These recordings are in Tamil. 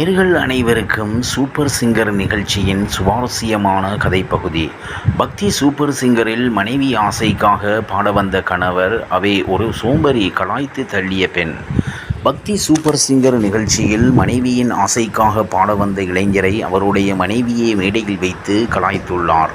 நேர்கள் அனைவருக்கும் சூப்பர் சிங்கர் நிகழ்ச்சியின் சுவாரஸ்யமான கதைப்பகுதி. பக்தி சூப்பர் சிங்கரில் மனைவி ஆசைக்காக பாட வந்த கணவர் அவை ஒரு சோம்பரி கலாய்த்து தள்ளிய பெண். பக்தி சூப்பர் சிங்கர் நிகழ்ச்சியில் மனைவியின் ஆசைக்காக பாட வந்த இளைஞரை அவருடைய மனைவியை மேடையில் வைத்து கலாய்த்துள்ளார்.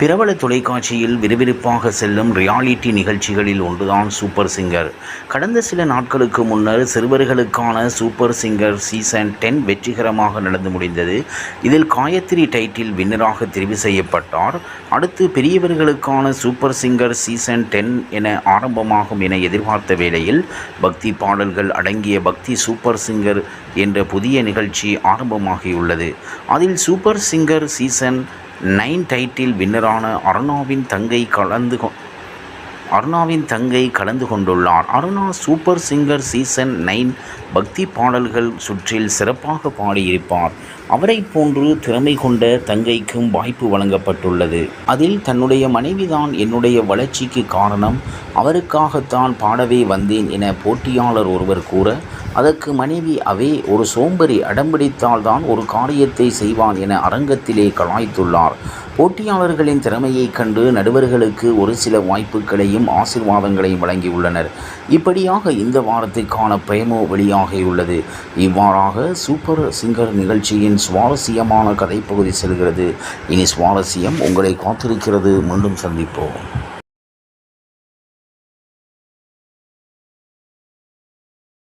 பிரபல தொலைக்காட்சியில் விறுவிறுப்பாக செல்லும் ரியாலிட்டி நிகழ்ச்சிகளில் ஒன்றுதான் சூப்பர் சிங்கர். கடந்த சில நாட்களுக்கு முன்னர் சிறுவர்களுக்கான சூப்பர் சிங்கர் சீசன் டென் வெற்றிகரமாக நடந்து முடிந்தது. இதில் காயத்ரி டைட்டில் வின்னராக தெரிவு செய்யப்பட்டார். அடுத்து பெரியவர்களுக்கான சூப்பர் சிங்கர் சீசன் டென் என ஆரம்பமாகும் என எதிர்பார்த்த வேளையில் பக்தி பாடல்கள் அடங்கிய பக்தி சூப்பர் சிங்கர் என்ற புதிய நிகழ்ச்சி ஆரம்பமாகியுள்ளது. அதில் super singer season nine title வின்னரான அருணாவின் தங்கை கலந்து கொ அருணாவின் தங்கை கலந்து கொண்டுள்ளார். Aruna super singer season nine பக்தி பாடல்கள் சுற்றில் சிறப்பாக பாடியிருப்பார். அவரை போன்று திறமை கொண்ட தங்கைக்கும் வாய்ப்பு வழங்கப்பட்டுள்ளது. அதில் தன்னுடைய மனைவிதான் என்னுடைய வளர்ச்சிக்கு காரணம். அவருக்காகத்தான் பாடவே வந்தேன் என போட்டியாளர் ஒருவர் கூற அதற்கு மனைவி அவே ஒரு சோம்பரி அடம்பிடித்தால்தான் ஒரு காரியத்தை செய்வான் என அரங்கத்திலே கலாய்த்துள்ளார். போட்டியாளர்களின் திறமையைக் கண்டு நடுவர்களுக்கு ஒரு சில வாய்ப்புகளையும் ஆசிர்வாதங்களையும் வழங்கியுள்ளனர். இப்படியாக இந்த வாரத்திற்கான பிரேமோ வெளியாகியுள்ளது. இவ்வாறாக சூப்பர் சிங்கர் நிகழ்ச்சியின் சுவாரஸ்யமான கதைப்பகுதி செல்கிறது. இனி சுவாரஸ்யம் உங்களை காத்திருக்கிறது. மீண்டும் சந்திப்போம்.